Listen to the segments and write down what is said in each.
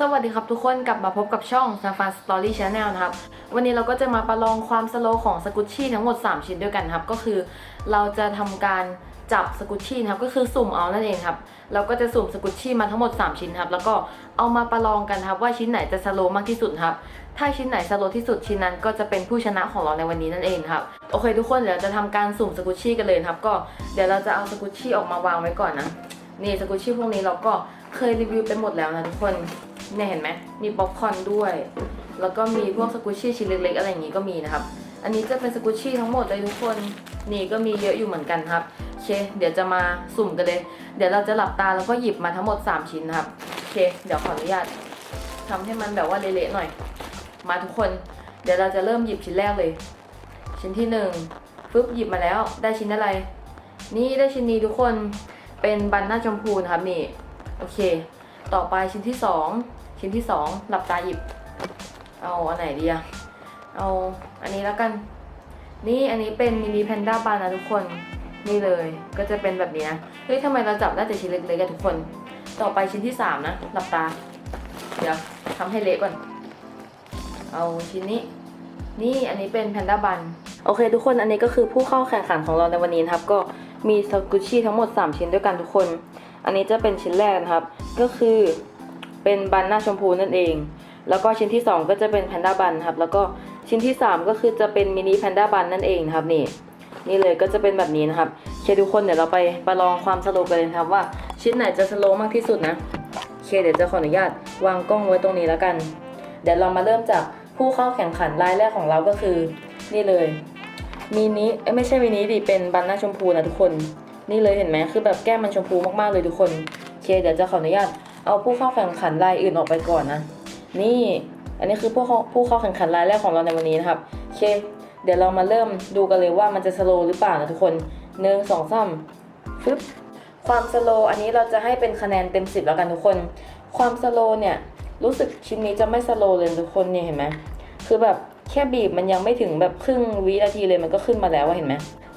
สวัสดีครับทุกคนกลับมาพบกับช่อง s a f a Story Channel นะครับ วันนี้เราก็จะมาประลองความสโลของสกุชชี่ทั้งหมด 3 ชิ้นด้วยกันครับ ก็คือเราจะทำการจับสกุชชี่นะครับ ก็คือสุ่มเอานั่นเองครับ เราก็จะสุ่มสกุชชี่มาทั้งหมด 3 ชิ้นครับ แล้วก็เอามาประลองกันครับว่าชิ้นไหนจะสโลมากที่สุดครับ ถ้าชิ้นไหนสโลที่สุดชิ้นนั้น ก็จะเป็นผู้ชนะของเราในวันนี้นั่นเองครับ โอเค ทุกคนเดี๋ยวจะทำการสุ่มสกุชชี่กันเลยครับ ก็เดี๋ยวเราจะเอาสกุชชี่ออกมาวางไว้ก่อนนะ นี่สกุชชี่พวกนี้เราก็เคยรีวิวไปหมดแล้วนะทุกคน เนี่ยเห็นไหมมีป๊อปคอนด้วย แล้วก็มีพวกสกุชชี่ชิ้นเล็กๆอะไรอย่างงี้ก็มีนะครับ อันนี้จะเป็นสกุชชี่ทั้งหมดเลยทุกคนนี่ก็มีเยอะอยู่เหมือนกันครับโอเค เดี๋ยวจะมาสุ่มกันเลย เดี๋ยวเราจะหลับตาแล้วก็หยิบมาทั้งหมด 3 ชิ้นนะครับโอเค เดี๋ยวขออนุญาตทำให้มันแบบว่าเละๆหน่อย มาทุกคน เดี๋ยวเราจะเริ่มหยิบชิ้นแรกเลย ชิ้นที่หนึ่งปึ๊บหยิบมาแล้ว ได้ชิ้นอะไร นี่ได้ชิ้นนี้ทุกคน เป็นบันหน้าชมพูนะครับนี่ โอเค ต่อไปชิ้นที่สอง ชิ้นที่สองหลับตาหยิบ เอาอันไหนดีอะเอาอันนี้แล้วกัน นี่อันนี้เป็นมินิแพนด้าบานนะทุกคนนี่เลยก็จะเป็นแบบนี้นะเฮ้ยทำไมเราจับได้แต่ชิ้นเล็กๆกันทุกคน ต่อไปชิ้นที่สามนะหลับตา เดี๋ยวทำให้เละก่อน เอาชิ้นนี้ นี่อันนี้เป็นแพนด้าบันโอเคทุกคนอันนี้ก็คือผู้เข้าแข่งขันของเราในวันนี้นะครับ ก็มีสกุชชี่ทั้งหมด 3 ชิ้นด้วยกันทุกคน อันนี้จะเป็นชิ้นแรกนะครับ ก็คือ เป็นบันหน้าชมพูนั่นเอง แล้วก็ชิ้นที่ 2 ก็จะเป็นแพนด้าบันครับแล้วก็ชิ้นที่ 3 ก็คือจะเป็นมินิแพนด้าบันนั่นเองนะครับนี่นี่เลยก็จะเป็นแบบนี้นะครับโอเคทุกคนเดี๋ยวเราไปประลองความสโลว์กันเลยครับว่าชิ้นไหนจะสโลว์มากที่สุดนะโอเคเดี๋ยวจะขออนุญาตวางกล้องไว้ตรงนี้แล้วกัน เดี๋ยวเรามาเริ่มจากผู้เข้าแข่งขันรายแรกของเราก็คือ นี่เลยมินิเอ้ไม่ใช่มินิดิเป็นบันหน้าชมพูนะทุกคน นี่เลยเห็นไหมคือแบบแก้มมันชมพูมากๆเลยทุกคนโอเคเดี๋ยวจะขออนุญาต เอาผู้เข้าแข่งขันรายอื่นออกไปก่อนนะ นี่ อันนี้คือผู้เข้าผู้เข้าแข่งขันรายแรกของเราในวันนี้นะครับโอเค เดี๋ยวเรามาเริ่มดูกันเลยว่ามันจะสโลหรือเปล่านะทุกคนหนึ่งสองสามฟึบความสโลอันนี้เราจะให้เป็นคะแนนเต็มสิบแล้วกันทุกคน ความสโลเนี่ยรู้สึกชิ้นนี้จะไม่สโลเลยทุกคนเนี่ยเห็นไหมคือแบบแค่บีบมันยังไม่ถึงแบบครึ่งวินาทีเลยมันก็ขึ้นมาแล้วเห็นไหม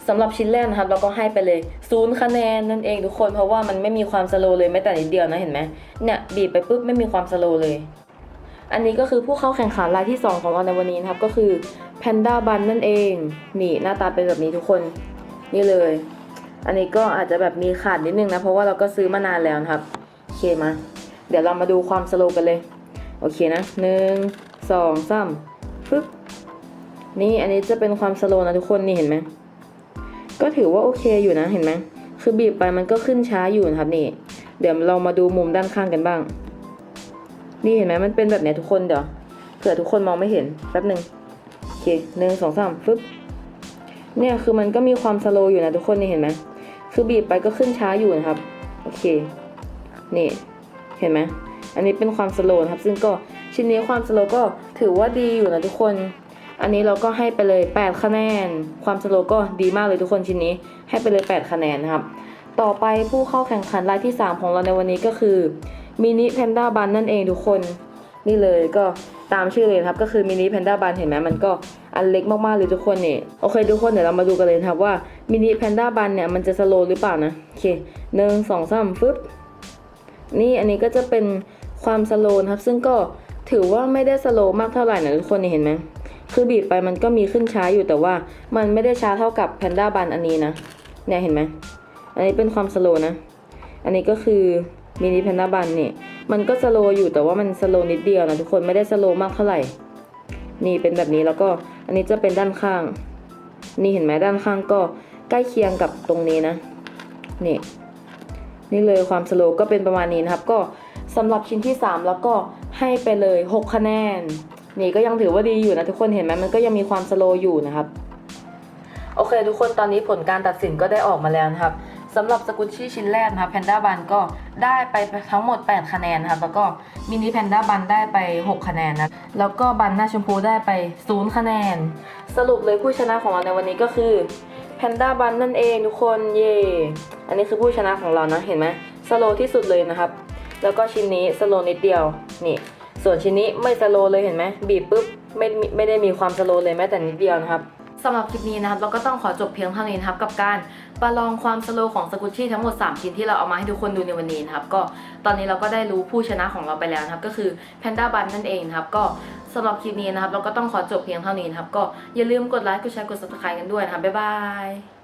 สำหรับชิ้นแรกนะครับ เราก็ให้ไปเลยศูนย์คะแนนนั่นเองทุกคนเพราะว่ามันไม่มีความสโลเลยแม้แต่นิดเดียวนะเห็นไหมเนี่ยบีบไปปุ๊บไม่มีความสโลเลย อันนี้ก็คือผู้เข้าแข่งขันรายที่ 2 ของเราในวันนี้นะครับก็คือแพนด้าบันนั่นเอง นี่หน้าตาเป็นแบบนี้ทุกคนนี่เลย อันนี้ก็อาจจะแบบมีขาดนิดนึงนะเพราะว่าเราก็ซื้อมานานแล้วนะครับโอเคมา เดี๋ยวเรามาดูความสโลกันเลยโอเคนะหนึ่งสองสามฟึบนี่อันนี้จะเป็นความสโลนะทุกคนนี่เห็นไหม ก็ถือว่าโอเคอยู่นะเห็นไหมคือบีบไปมันก็ขึ้นช้าอยู่นะครับนี่ เดี๋ยวเรามาดูมุมด้านข้างกันบ้าง นี่เห็นไหมมันเป็นแบบนี้ทุกคนเดี๋ยวเผื่อทุกคนมองไม่เห็นแป๊บหนึ่งโอเคหนึ่งสองสามฟึบเนี่ยคือมันก็มีความสโลว์อยู่นะทุกคนนี่เห็นไหมคือบีบไปก็ขึ้นช้าอยู่นะครับโอเคนี่เห็นไหมอันนี้เป็นความสโลว์นะครับ ซึ่งก็ชิ้นนี้ความสโลว์ก็ถือว่าดีอยู่นะทุกคน อันนี้เราก็ให้ไปเลย 8 คะแนน ความสโลก็ดีมากเลยทุกคนชิ้นนี้ ให้ไปเลย 8 คะแนนนะครับ ต่อไปผู้เข้าแข่งขันรายที่ 3 ของเราในวันนี้ก็คือมินิแพนด้าบันนั่นเองทุกคน นี่เลยก็ตามชื่อเลยครับก็คือมินิแพนด้าบันเห็นไหมมันก็อันเล็กมากๆเลยทุกคนนี่โอเคทุกคนเดี๋ยวเรามาดูกันเลยครับว่ามินิแพนด้าบันเนี่ยมันจะสโลหรือเปล่านะโอเคหนึ่งสองสามฟึบนี่อันนี้ก็จะเป็นความสโลนะครับซึ่งก็ถือว่าไม่ได้สโลมากเท่าไหร่นะทุกคนนี่เห็นไหม คือบีบไปมันก็มีขึ้นช้าอยู่แต่ว่ามันไม่ได้ช้าเท่ากับแพนด้าบันอันนี้นะเนี่ยเห็นไหมอันนี้เป็นความสโลนะ อันนี้ก็คือมินิแพนด้าบันเนี่ยมันก็สโลว์อยู่แต่ว่ามันสโลว์นิดเดียวนะทุกคนไม่ได้สโลว์มากเท่าไหร่ นี่เป็นแบบนี้แล้วก็อันนี้จะเป็นด้านข้าง นี่เห็นไหมด้านข้างก็ใกล้เคียงกับตรงนี้นะนี่นี่เลยความสโลว์ก็เป็นประมาณนี้นะครับ ก็สำหรับชิ้นที่ 3 แล้วก็ให้ไปเลย 6 คะแนน นี่ก็ยังถือว่าดีอยู่นะทุกคนเห็นไหมมันก็ยังมีความสโลว์อยู่นะครับ โอเค ทุกคนตอนนี้ผลการตัดสินก็ได้ออกมาแล้วนะครับสำหรับสกุชชี่ชิ้นแรกนะครับแพนด้าบันก็ได้ไปทั้งหมด 8 คะแนนนะครับแล้วก็มินิแพนด้าบันได้ไป 6 คะแนนนะแล้วก็บันหน้าชมพูได้ไป 0 คะแนน สรุปเลยผู้ชนะของเราในวันนี้ก็คือแพนด้าบันนั่นเองทุกคนเย่อันนี้คือผู้ชนะของเรานะเห็นไหมสโลที่สุดเลยนะครับ แล้วก็ชิ้นนี้สโลนิดเดียวนี่ ส่วนชิ้นนี้ไม่สโลเลยเห็นไหมบีบปุ๊บไม่ไม่ได้มีความสโลเลยแม้แต่นิดเดียวนะครับสำหรับคลิปนี้นะครับเราก็ต้องขอจบเพียงเท่านี้นะครับกับการประลองความสโลของสกุชชี่ทั้งหมด 3 ชิ้นที่เราเอามาให้ทุกคนดูในวันนี้นะครับก็ตอนนี้เราก็ได้รู้ผู้ชนะของเราไปแล้วนะครับก็คือแพนด้าบันนั่นเองนะครับก็สำหรับคลิปนี้นะครับเราก็ต้องขอจบเพียงเท่านี้นะครับก็อย่าลืมกดไลค์กดแชร์กด subscribe กันด้วยนะครับบ๊ายบาย